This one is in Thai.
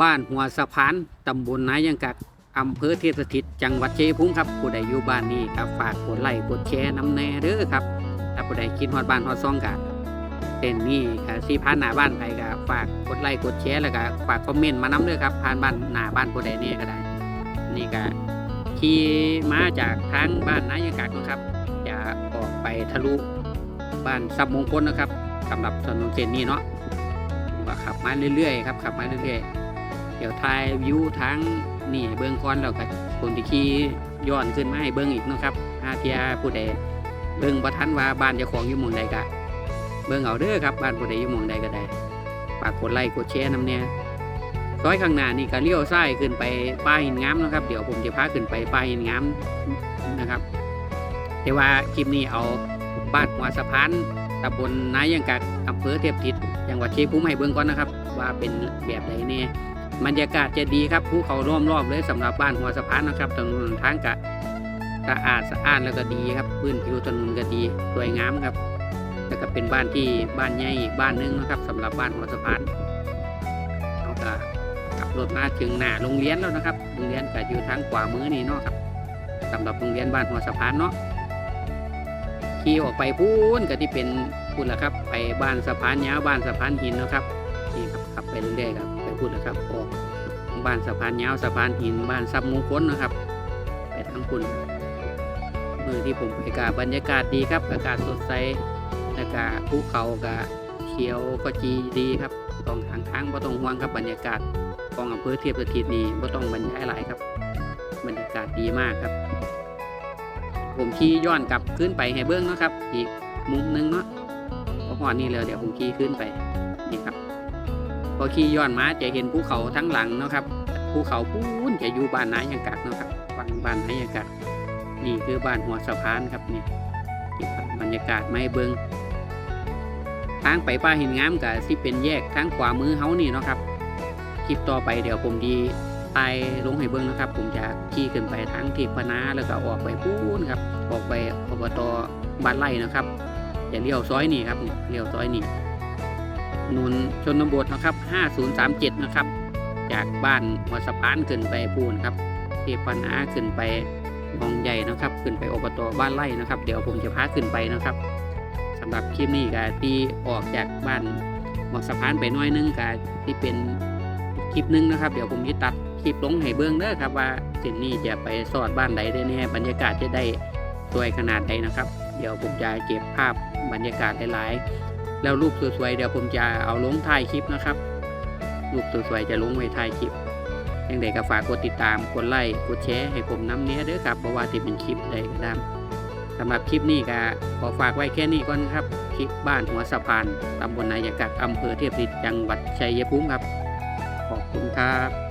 บ้านหัวสะพานตำบลนายังกักอำเภอเทพสถิต จังหวัดเชัยภูมิครับผู้ใดอยู่บ้านนี้ครับฝากกดไลค์กดแชร์น้ำแน่เด้อครับถ้าผู้ใดคิดฮอดบ้านฮอดซองกะเต้นนี่ค่ะสีผ่านหน้าบ้านไปก็ฝากกดไลค์กดแชร์แล้วก็ฝากคอมเมนต์มาน้ำเด้อครับผ่านบ้านหน้าบ้านผู้ใดเนี่ยก็ได้ นี่ก็ขี่มาจากทางบ้านนายังกักนะครับจะออกไปทะลุบ้านซับมงคลนะครับสำหรับถนนเส้นนี้เนาะ ว่าขับมาเรื่อยๆครับขับมาเรื่อยๆเดี๋ยวถ่ายวิวทั้งนี่เบื้องก่อนแล้วก็คนที่ขี่ย้อนขึ้นมาให้เบื้องอีกนะครับอาเทียผู้ใดเบื้องประทันว่าบ้านเจ้าของอยู่หมองใดก็เบื้องเอาเด้อครับบ้านผู้ใดอยู่หมองใดก็ได้ฝากกดไลค์กดแชร์น้ำเนี่ยซอยข้างหน้านี่ก็เลี้ยวซ้ายขึ้นไปป้ายหินงามนะครับ เดี๋ยวผมจะพาขึ้นไปป้ายหินงามนะครับ แต่ว่าคลิปนี้เอาบ้านหัวสะพาน ตำบลนายังกักอำเภอเทพทิศจังหวัดเชัยภูมิให้เบื้องก่อนนะครับ ว่าเป็นแบบไหนเนี่ยบรรยากาศจะดีครับภูเขาล้อมรอบเลยสำหรับบ้านหัวสะพานนะครับถนนทางกะสะอาดสะอาดแล้วก็ดีครับพื้นผิวถนนก็ดีสวยงามครับ แล้วก็เป็นบ้านที่บ้านใหญ่บ้านหนึงนะครับสำหรับบ้านหัวสะพานเราก็ขับรถมาถึงหน้าโรงเรียนแล้วนะครับโรงเรียนก็อยู่ทางขวามือนี่เนาะครับสำหรับโรงเรียนบ้านหัวสะพานเนาะ ขี่ออกไปพูนก็ที่เป็นพูดละครับ ไปบ้านสะพานยาวบ้านสะพานหินนะครับนี่ครับขับไปเรื่อยๆครับไปพูดละครับออกบ้านสะพานยาวสะพานหินบ้านซับมงคลนะครับ ไปทางคุณมือที่ผมไปกาบรรยากาศดีครับอากาศสดใสอากาศภูเขากะเขียวก็จีดีครับต้องทางทางบ่ต้องห่วงครับบรรยากาศของอำเภอเทียบสถิตนี่บ่ต้องบรรยายหลายครับ บรรยากาศดีมากครับ ผมขี่ย้อนกลับขึ้นไปให้เบิ้งเนาะครับ อีกมุมหนึงเนาะพอหอดนี่แล้วเดี๋ยวผมขี่ขึ้นไปนี่ครับ พอขี่ย้อนมาจะเห็นภูเขาทั้งหลังเนาะครับภูเขาพูนจะอยู่บ้านนายังกักเนาะครับฝั่งบ้านนายังกักนี่คือบ้านหัวสะพานครับนี่บรรยากาศไม่เบิ้งทางไปป้าหินงามกับที่เป็นแยกทางขวามือเฮานี่เนาะครับ คลิปต่อไปเดี๋ยวผมดี ไต่ลงให้เบิ้งนะครับ ผมจะขี่ขึ้นไปทางที่พนาแล้วก็ออกไปพูนครับ ออกไปอบตบ้านไร่นะครับจะเลี้ยวซอยนี่ครับเลี้ยวซอยนี่นุนชนบทนะครับ 5037 นะครับ จากบ้านหัวสะพานขึ้นไปพูนครับที่พนาขึ้นไปมองใหญ่นะครับ ขึ้นไปอบตบ้านไร่นะครับ เดี๋ยวผมจะพาขึ้นไปนะครับสำหรับคลิปนี้ก็ที่ออกจากบ้านหัวสะพานไปน้อยนึงก็ที่เป็นคลิปหนึงนะครับ เดี๋ยวผมจะตัด คลิปลงให้เบื้องเด้อครับว่าเส้นนี้จะไปสอดบ้านใดได้แน่บรรยากาศจะได้สวยขนาดใดนะครับ เดี๋ยวผมจะเก็บภาพบรรยากาศหลายๆ แล้วรูปสวยๆเดี๋ยวผมจะเอาลงท้ายคลิปนะครับ รูปสวยๆจะลงไว้ท้ายคลิปยังไงก็ฝากกดติดตาม กดไลค์ กดแชร์ให้ผมน้ำเนี้ยเด้อครับเพราะว่าที่เป็นคลิปใดก็ได้สำหรับคลิปนี้ก็ขอฝากไว้แค่นี้ก่อนครับ คลิปบ้านหัวสะพานตำบลนายกักอำเภอเทียบติดจังหวัดชัยภูมิครับ ขอบคุณครับ